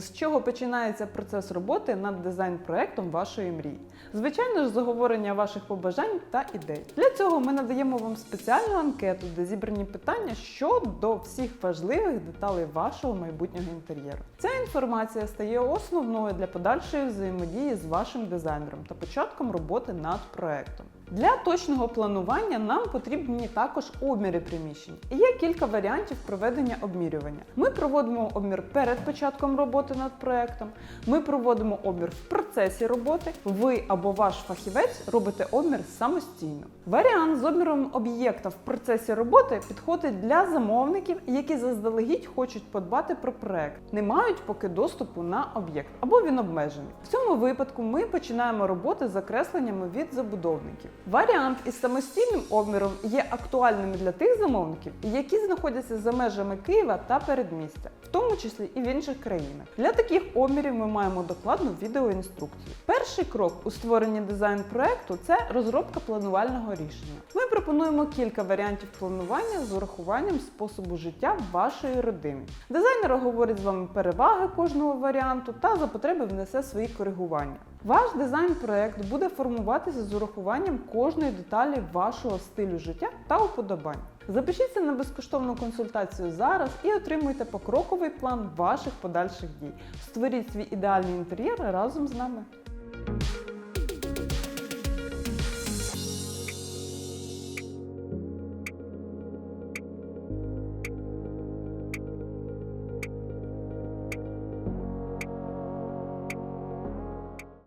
з чого починається процес роботи над дизайн-проектом вашої мрії. Звичайно ж, заговорення ваших побажань та ідей. Для цього ми надаємо вам спеціальну анкету, де зібрані питання щодо всіх важливих деталей вашого майбутнього інтер'єру. Ця інформація стає основною для подальшої взаємодії з вашим дизайнером та початком роботи над проектом. Для точного планування нам потрібні також обміри приміщень. І є кілька варіантів проведення обмірювання. Ми проводимо обмір перед початком роботи над проектом. Ми проводимо обмір в процесі роботи. Ви або ваш фахівець робите обмір самостійно. Варіант з обміром об'єкта в процесі роботи підходить для замовників, які заздалегідь хочуть подбати про проект, не мають поки доступу на об'єкт або він обмежений. В цьому випадку ми починаємо роботи з закресленнями від забудовників. Варіант із самостійним обміром є актуальним для тих замовників, які знаходяться за межами Києва та передмістя, в тому числі і в інших країнах. Для таких обмірів ми маємо докладну відеоінструкцію. Перший крок у створенні дизайн-проекту це розробка планувального рішення. Ми пропонуємо кілька варіантів планування з урахуванням способу життя вашої родини. Дизайнер говорить з вами переваги кожного варіанту та за потреби внесе свої коригування. Ваш дизайн-проект буде формуватися з урахуванням кожної деталі вашого стилю життя та уподобань. Запишіться на безкоштовну консультацію зараз і отримуйте покроковий план ваших подальших дій. Створіть свій ідеальний інтер'єр разом з нами.